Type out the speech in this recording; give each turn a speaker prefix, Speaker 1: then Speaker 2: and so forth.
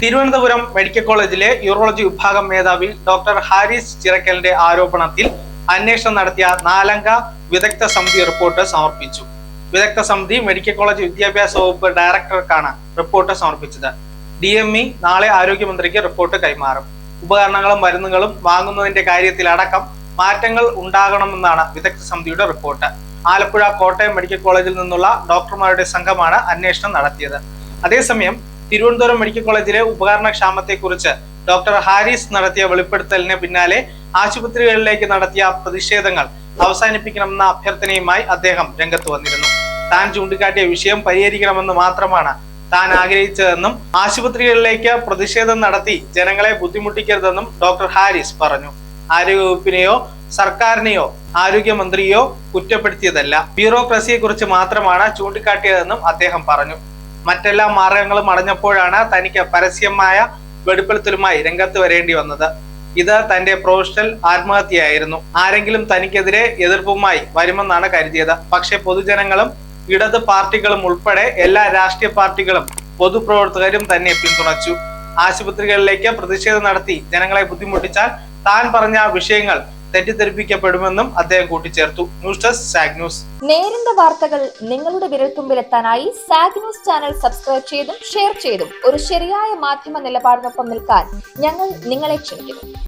Speaker 1: Thiruvananthapuram medical കോളേജിലെ urology വിഭാഗം മേധാവി ഡോക്ടർ ഹാരിസ് ചിറക്കലിന്റെ ആരോപണത്തിൽ അന്വേഷണം നടത്തിയ നാലംഗ വിദഗ്ധ സമിതി റിപ്പോർട്ട് സമർപ്പിച്ചു. വിദഗ്ധ സമിതി മെഡിക്കൽ കോളേജ് വിദ്യാഭ്യാസ വകുപ്പ് ഡയറക്ടർക്കാണ് റിപ്പോർട്ട് സമർപ്പിച്ചത്. ഡി എം ഇ നാളെ ആരോഗ്യമന്ത്രിക്ക് റിപ്പോർട്ട് കൈമാറും. ഉപകരണങ്ങളും മരുന്നുകളും വാങ്ങുന്നതിന്റെ കാര്യത്തിലടക്കം മാറ്റങ്ങൾ ഉണ്ടാകണമെന്നാണ് വിദഗ്ധ സമിതിയുടെ റിപ്പോർട്ട്. ആലപ്പുഴ കോട്ടയം മെഡിക്കൽ കോളേജിൽ നിന്നുള്ള ഡോക്ടർമാരുടെ സംഘമാണ് അന്വേഷണം നടത്തിയത്. അതേസമയം തിരുവനന്തപുരം മെഡിക്കൽ കോളേജിലെ ഉപകരണ ക്ഷാമത്തെക്കുറിച്ച് ഡോക്ടർ ഹാരിസ് നടത്തിയ വെളിപ്പെടുത്തലിന് പിന്നാലെ ആശുപത്രികളിലേക്ക് നടത്തിയ പ്രതിഷേധങ്ങൾ അവസാനിപ്പിക്കണമെന്ന അഭ്യർത്ഥനയുമായി അദ്ദേഹം രംഗത്ത് വന്നിരുന്നു. താൻ ചൂണ്ടിക്കാട്ടിയ വിഷയം പരിഹരിക്കണമെന്ന് മാത്രമാണ് താൻ ആഗ്രഹിച്ചതെന്നും ആശുപത്രികളിലേക്ക് പ്രതിഷേധം നടത്തി ജനങ്ങളെ ബുദ്ധിമുട്ടിക്കരുതെന്നും ഡോക്ടർ ഹാരിസ് പറഞ്ഞു. ആരോഗ്യവകുപ്പിനെയോ സർക്കാരിനെയോ ആരോഗ്യമന്ത്രിയോ കുറ്റപ്പെടുത്തിയതല്ല. ബ്യൂറോക്രസിയെ കുറിച്ച് മാത്രമാണ് ചൂണ്ടിക്കാട്ടിയതെന്നും അദ്ദേഹം പറഞ്ഞു. മറ്റെല്ലാ മാർഗങ്ങളും അടഞ്ഞപ്പോഴാണ് തനിക്ക് പരസ്യമായ വെളിപ്പെടുത്തലുമായി രംഗത്ത് വരേണ്ടി വന്നത്. ഇത് തന്റെ പ്രൊഫഷണൽ ആത്മഹത്യയായിരുന്നു. ആരെങ്കിലും തനിക്കെതിരെ എതിർപ്പുമായി വരുമെന്നാണ് കരുതിയത്. പക്ഷെ പൊതുജനങ്ങളും ഇടത് പാർട്ടികളും ഉൾപ്പെടെ എല്ലാ രാഷ്ട്രീയ പാർട്ടികളും പൊതുപ്രവർത്തകരും തന്നെ പിന്തുണച്ചു. ആശുപത്രികളിലേക്ക് പ്രതിഷേധം നടത്തി ജനങ്ങളെ ബുദ്ധിമുട്ടിച്ചാൽ താൻ പറഞ്ഞ വിഷയങ്ങൾ തെറ്റിദ്ധരിപ്പിക്കപ്പെടുമെന്നും അദ്ദേഹം കൂട്ടിച്ചേർത്തു. ന്യൂസ് ഡെസ്ക് സാഗ് ന്യൂസ്.
Speaker 2: നേരിന്റെ വാർത്തകൾ നിങ്ങളുടെ വിരൽത്തുമ്പിലെത്താനായി സാഗ് ന്യൂസ് ചാനൽ സബ്സ്ക്രൈബ് ചെയ്തും ഷെയർ ചെയ്തും ഒരു ശരിയായ മാധ്യമ നിലപാടിനൊപ്പം നിൽക്കാൻ ഞങ്ങൾ നിങ്ങളെ ക്ഷണിക്കുന്നു.